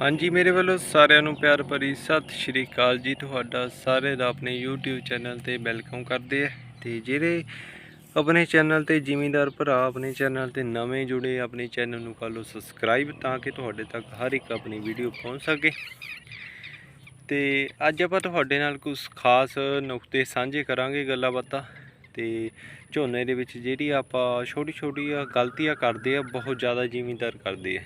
ਹਾਂਜੀ, ਮੇਰੇ ਵੱਲੋਂ ਸਾਰਿਆਂ ਨੂੰ ਪਿਆਰ ਭਰੀ ਸਤਿ ਸ਼੍ਰੀ ਅਕਾਲ ਜੀ। ਤੁਹਾਡਾ ਸਾਰੇ ਦਾ ਆਪਣੇ YouTube ਚੈਨਲ ਤੇ ਵੈਲਕਮ ਕਰਦੇ ਆ। ਤੇ ਜਿਹੜੇ ਆਪਣੇ ਚੈਨਲ ਤੇ ਜ਼ਿਮੀਂਦਾਰ ਭਰਾ ਆਪਣੇ ਚੈਨਲ ਤੇ ਨਵੇਂ ਜੁੜੇ, ਆਪਣੇ ਚੈਨਲ ਨੂੰ ਕਰ ਲਓ ਸਬਸਕ੍ਰਾਈਬ ਤਾਂ ਕਿ ਤੁਹਾਡੇ ਤੱਕ ਹਰ ਇੱਕ ਆਪਣੀ ਵੀਡੀਓ ਪਹੁੰਚ ਸਕੇ। ਤੇ ਅੱਜ ਆਪਾਂ ਤੁਹਾਡੇ ਨਾਲ ਕੁਝ ਖਾਸ ਨੁਕਤੇ ਸਾਂਝੇ ਕਰਾਂਗੇ ਗੱਲਾਂ ਬਾਤਾਂ ਤੇ ਝੋਨੇ ਦੇ ਵਿੱਚ ਜਿਹੜੀ ਆਪਾਂ ਛੋਟੀ ਛੋਟੀਆਂ ਗਲਤੀਆਂ ਕਰਦੇ ਆ, ਬਹੁਤ ਜ਼ਿਆਦਾ ਜ਼ਿਮੀਂਦਾਰ ਕਰਦੇ ਆ।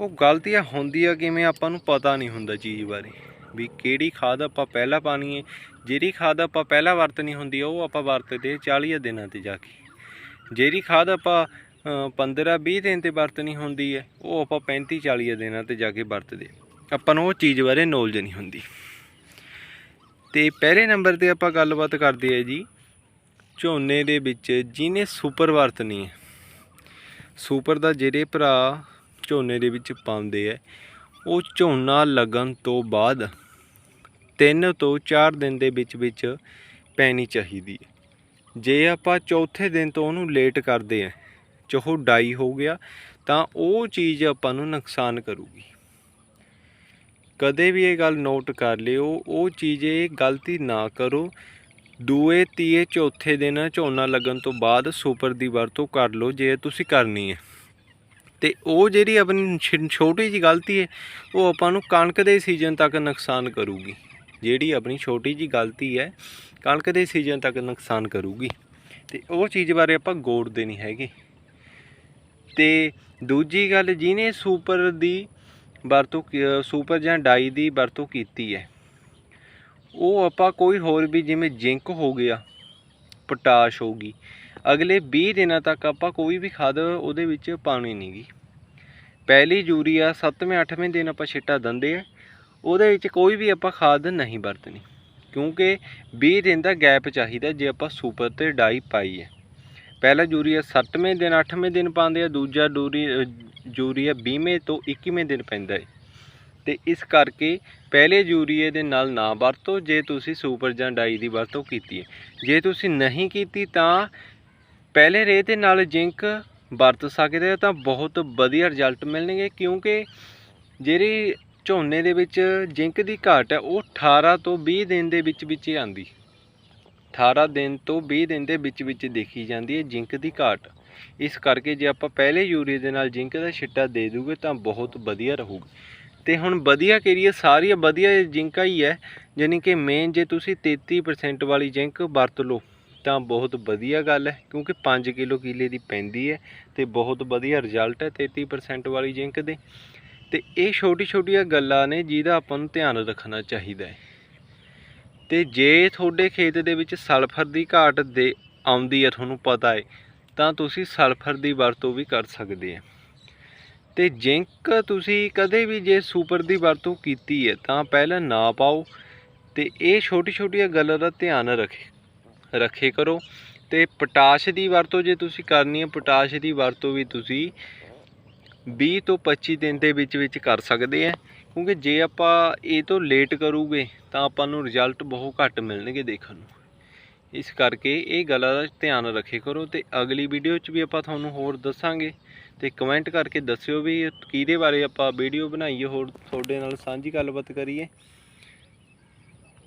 ਉਹ ਗਲਤੀਆਂ ਆ ਕਿਵੇਂ ਆਪਾਂ ਨੂੰ ਪਤਾ ਨਹੀਂ ਹੁੰਦਾ ਚੀਜ਼ ਬਾਰੇ। ਵੀ ਕਿਹੜੀ ਖਾਦ ਆਪਾਂ ਪਹਿਲਾਂ ਪਾਣੀ ਹੈ, ਜਿਹੜੀ ਖਾਦ ਆਪਾਂ ਪਹਿਲਾਂ ਵਰਤਣੀ ਹੁੰਦੀ ਆ, ਉਹ ਆਪਾਂ ਵਰਤਦੇ 40 ਦਿਨਾਂ ਤੇ ਜਾ ਕੇ। ਜਿਹੜੀ ਖਾਦ ਆਪਾਂ 15 20 ਦਿਨ ਤੇ ਵਰਤਣੀ ਹੁੰਦੀ ਹੈ, ਉਹ ਆਪਾਂ 35 40 ਦਿਨਾਂ ਤੇ ਜਾ ਕੇ ਵਰਤਦੇ ਆਪਾਂ ਨੂੰ ਉਹ ਚੀਜ਼ ਬਾਰੇ ਨੌਲੇਜ ਨਹੀਂ ਹੁੰਦੀ। ਤੇ ਪਹਿਲੇ ਨੰਬਰ ਤੇ ਆਪਾਂ ਗੱਲਬਾਤ ਕਰਦੇ ਆ ਜੀ, ਝੋਨੇ ਦੇ ਵਿੱਚ ਜਿਹਨੇ ਸੁਪਰ ਵਰਤਣੀ ਹੈ ਸੁਪਰ ਦਾ ਜਿਹੜੇ ਭਰਾ ਝੋਨੇ ਦੇ ਵਿੱਚ ਪਾਉਂਦੇ ਆ ਉਹ ਝੋਨਾ ਲੱਗਣ ਤੋਂ ਬਾਅਦ 3 ਤੋਂ 4 ਦਿਨ ਦੇ ਵਿੱਚ ਵਿੱਚ ਪੈਣੀ ਚਾਹੀਦੀ ਹੈ। ਜੇ ਆਪਾਂ ਚੌਥੇ ਦਿਨ ਤੋਂ ਉਹਨੂੰ ਲੇਟ ਕਰਦੇ ਆ ਚਾਹੋ ਡਾਈ ਹੋ ਗਿਆ, ਤਾਂ ਉਹ ਚੀਜ਼ ਆਪਾਂ ਨੂੰ ਨੁਕਸਾਨ ਕਰੂਗੀ। ਕਦੇ ਵੀ ਇਹ ਗੱਲ ਨੋਟ ਕਰ ਲਿਓ, ਉਹ ਚੀਜ਼ ਇਹ ਗਲਤੀ ਨਾ ਕਰੋ। ਦੂਏ, ਤੀਏ, ਚੌਥੇ ਦਿਨ ਝੋਨਾ ਲੱਗਣ ਤੋਂ ਬਾਅਦ ਸੁਪਰ ਦੀ ਵਰਤੋਂ ਕਰ ਲਓ, ਜੇ ਤੁਸੀਂ ਕਰਨੀ ਹੈ। ਤੇ ਉਹ ਜਿਹੜੀ ਆਪਣੀ ਛ- ਛੋਟੀ ਜੀ ਗਲਤੀ ਹੈ, ਉਹ ਆਪਾਂ ਨੂੰ ਕਣਕ ਦੇ ਸੀਜ਼ਨ ਤੱਕ ਨੁਕਸਾਨ ਕਰੂਗੀ। ਜਿਹੜੀ ਆਪਣੀ ਛੋਟੀ ਜੀ ਗਲਤੀ ਹੈ, ਕਣਕ ਦੇ ਸੀਜ਼ਨ ਤੱਕ ਨੁਕਸਾਨ ਕਰੂਗੀ। ਤੇ ਉਹ ਚੀਜ਼ ਬਾਰੇ ਆਪਾਂ ਗੌਰਦੇ ਨਹੀਂ ਹੈਗੇ। ਤੇ ਦੂਜੀ ਗੱਲ, ਜਿਹਨੇ ਸੁਪਰ ਦੀ ਵਰਤੋਂ ਸੁਪਰ ਜਾਂ ਡਾਈ ਦੀ ਵਰਤੋਂ ਕੀਤੀ ਹੈ, ਉਹ ਆਪਾਂ ਕੋਈ ਹੋਰ ਵੀ ਜਿਵੇਂ ਜ਼ਿੰਕ ਹੋ ਗਿਆ ਪੋਟਾਸ਼ ਹੋ ਗਈ ਅਗਲੇ 20 ਦਿਨਾਂ ਤੱਕ ਆਪਾਂ ਕੋਈ ਵੀ ਖਾਦ ਉਹਦੇ ਵਿੱਚ ਪਾਉਣੀ ਨਹੀਂਗੀ ਪਹਿਲੀ ਯੂਰੀਆ 7ਵੇਂ 8ਵੇਂ ਦਿਨ ਆਪਾਂ ਛਿੱਟਾ ਦਿੰਦੇ ਆ। ਉਹਦੇ ਵਿੱਚ ਕੋਈ ਵੀ ਆਪਾਂ ਖਾਦ ਨਹੀਂ ਵਰਤਣੀ, ਕਿਉਂਕਿ 20 ਦਿਨ ਦਾ ਗੈਪ ਚਾਹੀਦਾ ਜੇ ਆਪਾਂ ਸੁਪਰ ਤੇ ਡਾਈ ਪਾਈ ਹੈ ਪਹਿਲਾ ਯੂਰੀਆ 7ਵੇਂ ਦਿਨ 8ਵੇਂ ਦਿਨ ਪਾਉਂਦੇ ਆ, ਦੂਜਾ ਡੂਰੀ ਯੂਰੀਆ 20ਵੇਂ ਤੋਂ 21ਵੇਂ ਦਿਨ ਪੈਂਦਾ ਹੈ ਤੇ ਇਸ ਕਰਕੇ ਪਹਿਲੇ ਯੂਰੀਏ ਦੇ ਨਾਲ ਨਾ ਵਰਤੋ, ਜੇ ਤੁਸੀਂ ਸੁਪਰ ਜਾਂ ਡਾਈ ਦੀ ਵਰਤੋਂ ਕੀਤੀ ਹੈ ਜੇ ਤੁਸੀਂ ਨਹੀਂ ਕੀਤੀ ਤਾਂ ਪਹਿਲੇ ਰੇਹ ਦੇ ਨਾਲ ਜ਼ਿੰਕ ਵਰਤ ਸਕਦੇ ਹੋ ਤਾਂ ਬਹੁਤ ਵਧੀਆ ਰਿਜ਼ਲਟ ਮਿਲਣਗੇ ਕਿਉਂਕਿ ਜਿਹੜੀ ਝੋਨੇ ਦੇ ਵਿੱਚ ਜ਼ਿੰਕ ਦੀ ਘਾਟ ਹੈ, ਉਹ 18 ਤੋਂ 20 ਦਿਨ ਦੇ ਵਿੱਚ ਵਿੱਚ ਹੀ ਆਂਦੀ 18 ਦਿਨ ਤੋਂ 20 ਦਿਨ ਦੇ ਵਿੱਚ ਵਿੱਚ ਦੇਖੀ ਜਾਂਦੀ ਹੈ ਜ਼ਿੰਕ ਦੀ ਘਾਟ। ਇਸ ਕਰਕੇ ਜੇ ਆਪਾਂ ਪਹਿਲੇ ਯੂਰੀਏ ਦੇ ਨਾਲ ਜ਼ਿੰਕ ਦਾ ਛਿੱਟਾ ਦੇ ਦੂਗੇ ਤਾਂ ਬਹੁਤ ਵਧੀਆ ਰਹੂਗਾ। ਤੇ ਹੁਣ ਵਧੀਆ ਕਰੀਏ ਸਾਰੀਆਂ ਵਧੀਆ ਜ਼ਿੰਕਾਂ ਹੀ ਹੈ ਯਾਨੀ ਕਿ ਮੇਨ ਜੇ ਤੁਸੀਂ 33% ਵਾਲੀ ਜ਼ਿੰਕ ਵਰਤ ਲਓ। ਤਾਂ ਬਹੁਤ ਵਧੀਆ ਗੱਲ ਹੈ, ਕਿਉਂਕਿ 5 ਕਿਲੋ ਕਿਲੇ ਦੀ ਪੈਂਦੀ ਹੈ ਤੇ ਬਹੁਤ ਵਧੀਆ ਰਿਜ਼ਲਟ ਹੈ 33% ਵਾਲੀ ਜ਼ਿੰਕ ਦੇ। ਤੇ ਇਹ ਛੋਟੀ ਛੋਟੀਆਂ ਗੱਲਾਂ ਨੇ ਜਿਹਦਾ ਆਪਾਂ ਨੂੰ ਧਿਆਨ ਰੱਖਣਾ ਚਾਹੀਦਾ ਹੈ। ਤੇ ਜੇ ਤੁਹਾਡੇ ਖੇਤ ਦੇ ਵਿੱਚ ਸਲਫਰ ਦੀ ਘਾਟ ਦੇ ਆਉਂਦੀ ਹੈ, ਤੁਹਾਨੂੰ ਪਤਾ ਹੈ, ਤਾਂ ਤੁਸੀਂ ਸਲਫਰ ਦੀ ਵਰਤੋਂ ਵੀ ਕਰ ਸਕਦੇ ਆ ਤੇ ਜ਼ਿੰਕ ਤੁਸੀਂ ਕਦੇ ਵੀ ਜੇ ਸੁਪਰ ਦੀ ਵਰਤੋਂ ਕੀਤੀ ਹੈ, ਤਾਂ ਪਹਿਲਾਂ ਨਾ ਪਾਓ ਤੇ ਇਹ ਛੋਟੀ ਛੋਟੀਆਂ ਗੱਲਾਂ ਦਾ ਧਿਆਨ ਰੱਖੇ। ਰੱਖੇ ਕਰੋ। ਤੇ ਪੋਟਾਸ਼ ਦੀ ਵਰਤੋਂ ਜੇ ਤੁਸੀਂ ਕਰਨੀ ਹੈ, ਪੋਟਾਸ਼ ਦੀ ਵਰਤੋਂ ਵੀ ਤੁਸੀਂ 20 ਤੋਂ 25 ਦਿਨ ਦੇ ਵਿੱਚ ਵਿੱਚ ਕਰ ਸਕਦੇ ਆ ਕਿਉਂਕਿ ਜੇ ਆਪਾਂ ਇਹ ਤੋਂ ਲੇਟ ਕਰੂਗੇ, ਤਾਂ ਆਪਾਂ ਨੂੰ ਰਿਜ਼ਲਟ ਬਹੁਤ ਘੱਟ ਮਿਲਣਗੇ ਦੇਖਣ ਨੂੰ। ਇਸ ਕਰਕੇ ਇਹ ਗੱਲਾਂ ਦਾ ਧਿਆਨ ਰੱਖੇ ਕਰੋ ਤੇ ਅਗਲੀ ਵੀਡੀਓ 'ਚ ਵੀ ਆਪਾਂ ਤੁਹਾਨੂੰ ਹੋਰ ਦੱਸਾਂਗੇ। ਤੇ ਕਮੈਂਟ ਕਰਕੇ ਦੱਸਿਓ ਵੀ ਕਿਹਦੇ ਬਾਰੇ ਆਪਾਂ ਵੀਡੀਓ ਬਣਾਈਏ, ਹੋਰ ਤੁਹਾਡੇ ਨਾਲ ਸਾਂਝੀ ਗੱਲਬਾਤ ਕਰੀਏ।